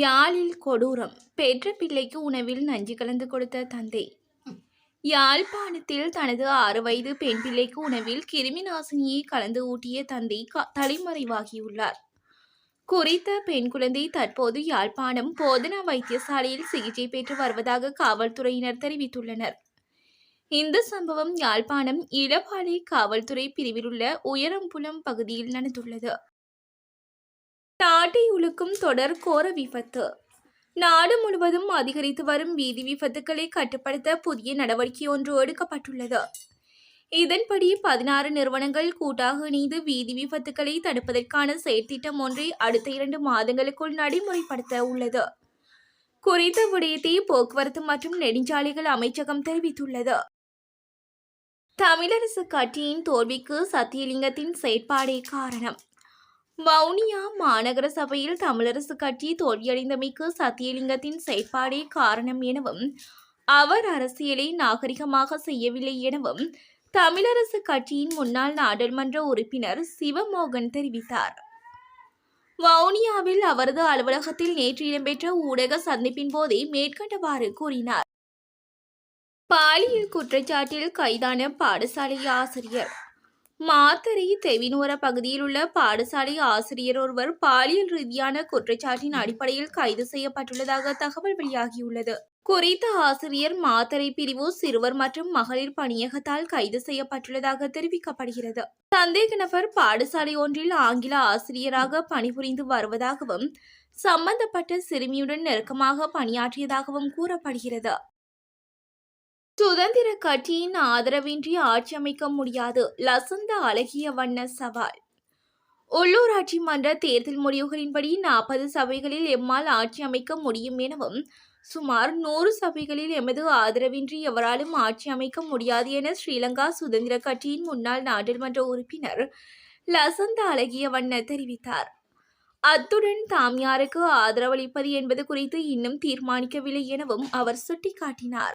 யாழில் கொடூரம். பெற்ற பிள்ளைக்கு உணவில் நஞ்சு கலந்து கொடுத்த தந்தை. யாழ்ப்பாணத்தில் தனது ஆறு வயது பெண் பிள்ளைக்கு உணவில் கிருமி நாசினியை கலந்து ஊட்டிய தந்தை க- தலைமறைவாகியுள்ளார். குறித்த பெண் குழந்தை தற்போது யாழ்ப்பாணம் போதனா வைத்தியசாலையில் சிகிச்சை பெற்று வருவதாக காவல்துறையினர் தெரிவித்துள்ளனர். இந்த சம்பவம் யாழ்ப்பாணம் இளவாலை காவல்துறை பிரிவிலுள்ள உயரம்புலம் பகுதியில் நடந்துள்ளது. நாட்டை உலுக்கும் தொடர் கோர விபத்து. நாடு முழுவதும் அதிகரித்து வரும் வீதி விபத்துக்களை கட்டுப்படுத்த புதிய நடவடிக்கை ஒன்று எடுக்கப்பட்டுள்ளது. இதன்படி பதினாறு நிறுவனங்கள் கூட்டாக இணைந்து வீதி விபத்துக்களை தடுப்பதற்கான செயற்திட்டம் ஒன்றை அடுத்த இரண்டு மாதங்களுக்குள் நடைமுறைப்படுத்த உள்ளது. குறித்த விடயத்தை போக்குவரத்து மற்றும் நெடுஞ்சாலைகள் அமைச்சகம் தெரிவித்துள்ளது. தமிழரசு கட்சியின் தோல்விக்கு சத்தியலிங்கத்தின் செயற்பாடே காரணம். வவுனியா மாநகர சபையில் தமிழரசு கட்சி தோல்வியடைந்தமைக்கு சத்தியலிங்கத்தின் செயற்பாடே காரணம் எனவும் அவர் அரசியலை நாகரிகமாக செய்யவில்லை எனவும் தமிழரசு கட்சியின் முன்னாள் நாடாளுமன்ற உறுப்பினர் சிவமோகன் தெரிவித்தார். வவுனியாவில் அவரது அலுவலகத்தில் நேற்று இடம்பெற்ற ஊடக சந்திப்பின் போதே மேற்கண்டவாறு கூறினார். பாலியல் குற்றச்சாட்டில் கைதான பாடசாலை ஆசிரியர் மாத்தறை தெவினோர பகுதியில் உள்ள பாடசாலை ஆசிரியர் ஒருவர் பாலியல் ரீதியான குற்றச்சாட்டின் அடிப்படையில் கைது செய்யப்பட்டுள்ளதாக தகவல் வெளியாகியுள்ளது. குறித்த ஆசிரியர் மாத்தறை பிரிவு சிறுவர் மற்றும் மகளிர் பணியகத்தால் கைது செய்யப்பட்டுள்ளதாக தெரிவிக்கப்படுகிறது. சந்தேக நபர் பாடசாலை ஒன்றில் ஆங்கில ஆசிரியராக பணிபுரிந்து வருவதாகவும் சம்பந்தப்பட்ட சிறுமியுடன் நெருக்கமாக பணியாற்றியதாகவும் கூறப்படுகிறது. சுதந்திர கட்சியின் ஆதரவின்றி ஆட்சி அமைக்க முடியாது. லசந்த அழகிய வண்ண சவால். உள்ளூராட்சி மன்ற தேர்தல் முடிவுகளின்படி நாற்பது சபைகளில் எம்மால் ஆட்சி அமைக்க முடியும் எனவும் சுமார் நூறு சபைகளில் எமது ஆதரவின்றி எவராலும் ஆட்சி அமைக்க முடியாது என ஸ்ரீலங்கா சுதந்திர கட்சியின் முன்னாள் நாடாளுமன்ற உறுப்பினர் லசந்த அழகிய வண்ண தெரிவித்தார். அத்துடன் தாம் யாருக்கு ஆதரவளிப்பது என்பது குறித்து இன்னும் தீர்மானிக்கவில்லை எனவும் அவர் சுட்டிக்காட்டினார்.